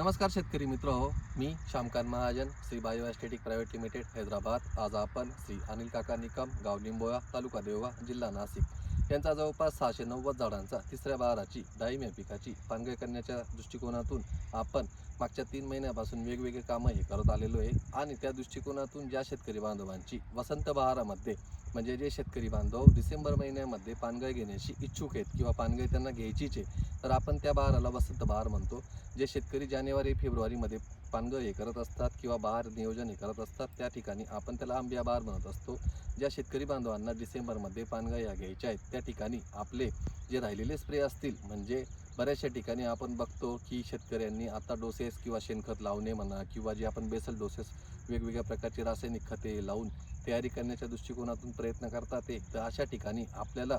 नमस्कार शेतकरी मित्र हो मी Shyamkant Mahajan Shri bio aesthetic private limited Hyderabad. आज आपण श्री अनिल काका निकम गाव लिंबोळा तालुका देवगा जिल्हा नाशिक. यांचा जवळपास सहाशे नव्वद झाडांचा तिसऱ्या बहाराची दाईम्या पिकाची पानगळ करण्याच्या दृष्टिकोनातून आपण मागच्या तीन महिन्यापासून वेगवेगळे कामं हे करत आलेलो आहे. आणि त्या दृष्टिकोनातून ज्या शेतकरी बांधवांची वसंत बहारामध्ये म्हणजे जे शेतकरी बांधव डिसेंबर महिन्यामध्ये पानगळ घेण्याची इच्छुक आहेत किंवा पानगळ त्यांना घ्यायचीच आहे तर आपण त्या बहाराला वसंत बहार म्हणतो. जे शेतकरी जानेवारी फेब्रुवारीमध्ये पानगळ हे करत असतात किंवा बहार नियोजन हे करत असतात त्या ठिकाणी आपण त्याला आंबिया बहार म्हणत असतो. ज्या शेतकरी बांधवांना डिसेंबरमध्ये पानगळ या घ्यायच्या आहेत त्या ठिकाणी आपले जे राहिलेले स्प्रे असतील म्हणजे बऱ्याचशा ठिकाणी आपण बघतो की शेतकऱ्यांनी आता डोसेस किंवा शेणखत लावणे म्हणा किंवा जे आपण बेसल डोसेस वेगवेगळ्या प्रकारची रासायनिक खते लावून तयारी करण्याच्या दृष्टिकोनातून प्रयत्न करतात ते तर अशा ठिकाणी आपल्याला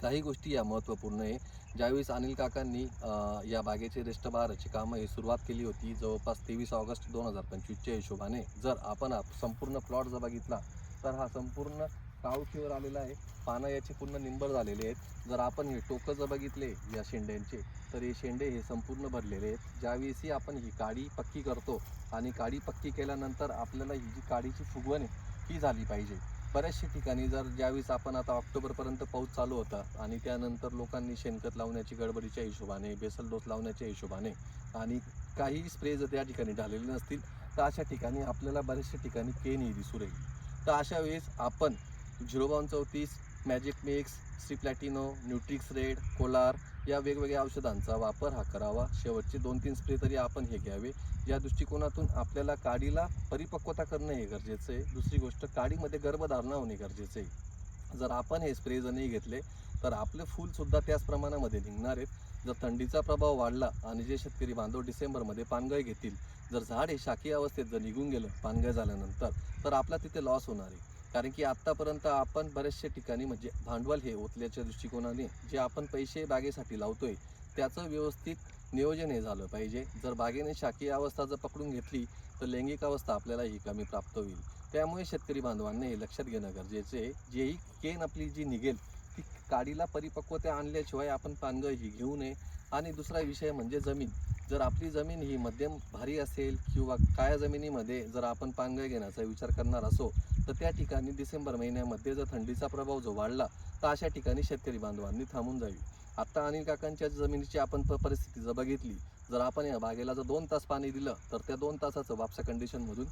काही गोष्टी या महत्त्वपूर्ण आहे. ज्यावेळेस अनिल काकांनी या बागेचे रेस्टबारची कामं ही सुरुवात केली होती जवळपास तेवीस ऑगस्ट दोन हजार पंचवीसच्या हिशोबाने जर आपण संपूर्ण प्लॉट जर बघितला तर हा संपूर्ण कावशीवर आलेला आहे. पानं याचे पूर्ण निंबर झालेले आहेत. जर आपण हे टोकं जर बघितले या शेंड्यांचे तर हे शेंडे हे संपूर्ण भरलेले आहेत. ज्यावेळेसही आपण ही काडी पक्की करतो आणि काडी पक्की केल्यानंतर आपल्याला ही जी काडीची फुगवण आहे ही झाली पाहिजे. बऱ्याचशा ठिकाणी जर ज्यावेळेस आपण आता ऑक्टोबरपर्यंत पाऊस चालू होता आणि त्यानंतर लोकांनी शेणखत लावण्याची गडबडीच्या हिशोबाने बेसल डोस लावण्याच्या हिशोबाने आणि काही स्प्रे जर त्या ठिकाणी ढालेले नसतील तर अशा ठिकाणी आपल्याला बऱ्याचशा ठिकाणी केन ही दिसू राहील. तर अशा वेळेस आपण झिरो बावन चौतीस Magic Mix C Platino Nutrix Red Kolar या वेगवेगळ्या औषधांचा वापर हा करावा. शेवटचे दोन तीन स्प्रे तरी आपण हे घ्यावे. या दृष्टिकोनातून आपल्याला काडीला परिपक्वता करणं हे गरजेचं आहे. दुसरी गोष्ट काडीमध्ये गर्भधारणा होणे गरजेचं आहे. जर आपण हे स्प्रे जर नाही घेतले तर आपले फूलसुद्धा त्याच प्रमाणामध्ये निघणार आहेत. जर थंडीचा प्रभाव वाढला आणि जे शेतकरी बांधव डिसेंबरमध्ये पानगळ घेतील जर झाड हे शाकीय अवस्थेत जर निघून गेलं पानगळ झाल्यानंतर तर आपला तिथे लॉस होणार आहे. कारण की आत्तापर्यंत आपण बऱ्याचशा ठिकाणी म्हणजे भांडवल हे ओतल्याच्या दृष्टिकोनाने जे आपण पैसे बागेसाठी लावतोय त्याचं व्यवस्थित नियोजन हे झालं पाहिजे. जर बागेने शाकीय अवस्था जर पकडून घेतली तर लैंगिक अवस्था आपल्याला ही कमी प्राप्त होईल. त्यामुळे शेतकरी बांधवांनी हे लक्षात घेणं गरजेचं आहे. जेही केन आपली जी निघेल ती काडीला परिपक्वता आणल्याशिवाय आपण पानगळ ही घेऊ नये. आणि दुसरा विषय म्हणजे जमीन. जर आपली जमीन ही मध्यम भारी असेल किंवा काळ्या जमिनीमध्ये जर आपण पांगळ घेण्याचा विचार करणार असो तर त्या ठिकाणी डिसेंबर महिन्यामध्ये जर थंडीचा प्रभाव जो वाढला तर अशा ठिकाणी शेतकरी बांधवांनी थांबून जावी. आत्ता अनिल काकांच्या जमिनीची आपण प- परिस्थिती जर बघितली जर आपण या बागेला जर दोन तास पाणी दिलं तर त्या दोन तासाचं वापसा कंडिशनमधून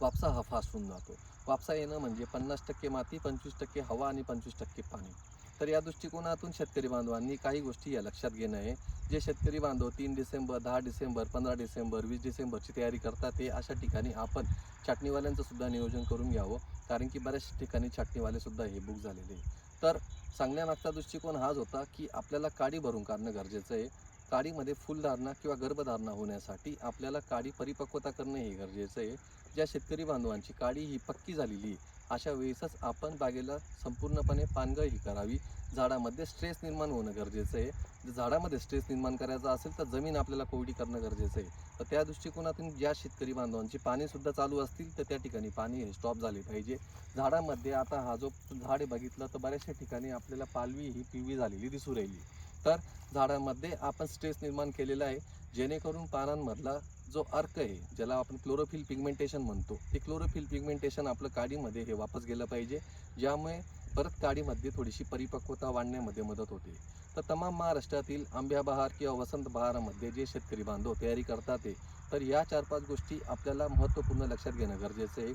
वापसा हा फास्ट होऊन जातो. वापसा येणं म्हणजे पन्नास टक्के माती पंचवीस टक्के हवा आणि पंचवीस टक्के पाणी. तर या दृष्टिकोनातून शेतकरी बांधवांनी काही गोष्टी या लक्षात घेणं आहे. जे शेतकरी बांधव तीन डिसेंबर दहा डिसेंबर पंधरा डिसेंबर वीस डिसेंबरची तयारी करतात ते अशा ठिकाणी आपण छाटणीवाल्यांचं सुद्धा नियोजन करून घ्यावं. कारण की बऱ्याच ठिकाणी छाटणीवालेसुद्धा हे बुक झालेले आहे तर सांगण्यामागचा दृष्टिकोन हाच होता की आपल्याला काडी भरून काढणं गरजेचं आहे. काडीमध्ये फुलधारणा किंवा गर्भधारणा होण्यासाठी आपल्याला काडी परिपक्वता करणं हे गरजेचं आहे. ज्या शेतकरी बांधवांची काडी ही पक्की झालेली आहे अशा वेळेसच आपण बागेला संपूर्णपणे पानगळ ही करावी. झाडामध्ये स्ट्रेस निर्माण होणं गरजेचं आहे. जर झाडामध्ये स्ट्रेस निर्माण करायचा असेल तर जमीन आपल्याला कोरडी करणं गरजेचं आहे. तर त्या दृष्टिकोनातून ज्या शेतकरी बांधवांची पाणीसुद्धा चालू असतील तर त्या ठिकाणी पाणी हे स्टॉप झाले पाहिजे. झाडामध्ये आता हा जो झाड बघितलं तर बऱ्याचशा ठिकाणी आपल्याला पालवी ही पिवळी झालेली दिसू राहिली. तर झाडामध्ये आपण स्ट्रेस निर्माण केलेला आहे. जेणेकरून पानांमधला जो अर्क आहे ज्याला आपण क्लोरोफिल पिगमेंटेशन म्हणतो ते क्लोरोफिल पिगमेंटेशन आपलं काडीमध्ये हे वापस गेलं पाहिजे ज्यामुळे परत काडीमध्ये थोडीशी परिपक्वता वाढण्यामध्ये मदत होते. तर तमाम महाराष्ट्रातील आंब्या बहार किंवा वसंत बहारामध्ये जे शेतकरी बांधव तयारी करतात ते तर या चार पाच गोष्टी आपल्याला महत्त्वपूर्ण लक्षात घेणं गरजेचं आहे.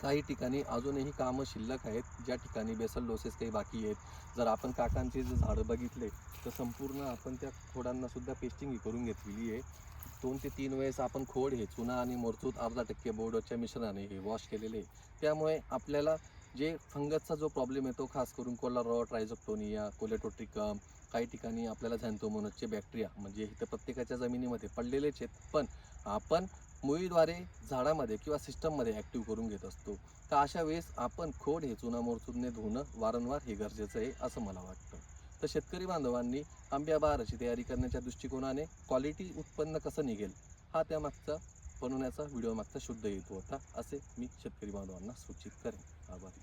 काही ठिकाणी अजूनही कामं शिल्लक आहेत ज्या ठिकाणी बेसल डोसेस काही बाकी आहेत. जर आपण काकांचे जर झाडं बघितले तर संपूर्ण आपण त्या खोडांनासुद्धा पेस्टिंग ही करून घेतलेली आहे. दोन ते तीन वेळेस आपण खोड हे चुना आणि मोरचूत अर्धा टक्के बोर्डच्या मिश्रणाने हे वॉश केलेले आहे. त्यामुळे आपल्याला जे फंगसचा जो प्रॉब्लेम येतो खास करून कोलारॉ ट्रायझोक्टोनिया कोलेटोट्रिकम काही ठिकाणी आपल्याला झॅन्थोमोनसचे बॅक्टेरिया म्हणजे इथं प्रत्येकाच्या जमिनीमध्ये पडलेलेच आहेत. पण आपण मुळीद्वारे झाडामध्ये किंवा सिस्टममध्ये ॲक्टिव्ह करून घेत असतो. तर अशा वेळेस आपण खोड हे चुना मोरचूदने धुणं वारंवार हे गरजेचं आहे असं मला वाटतं. तर शेतकरी बांधवांनी आंब्या बहाराची तयारी करण्याच्या दृष्टिकोनाने क्वालिटी उत्पन्न कसं निघेल हा त्यामागचा बनवण्याचा व्हिडिओ मागचा शुद्ध हेतू होता असे मी शेतकरी बांधवांना सूचित करेन. आभारी.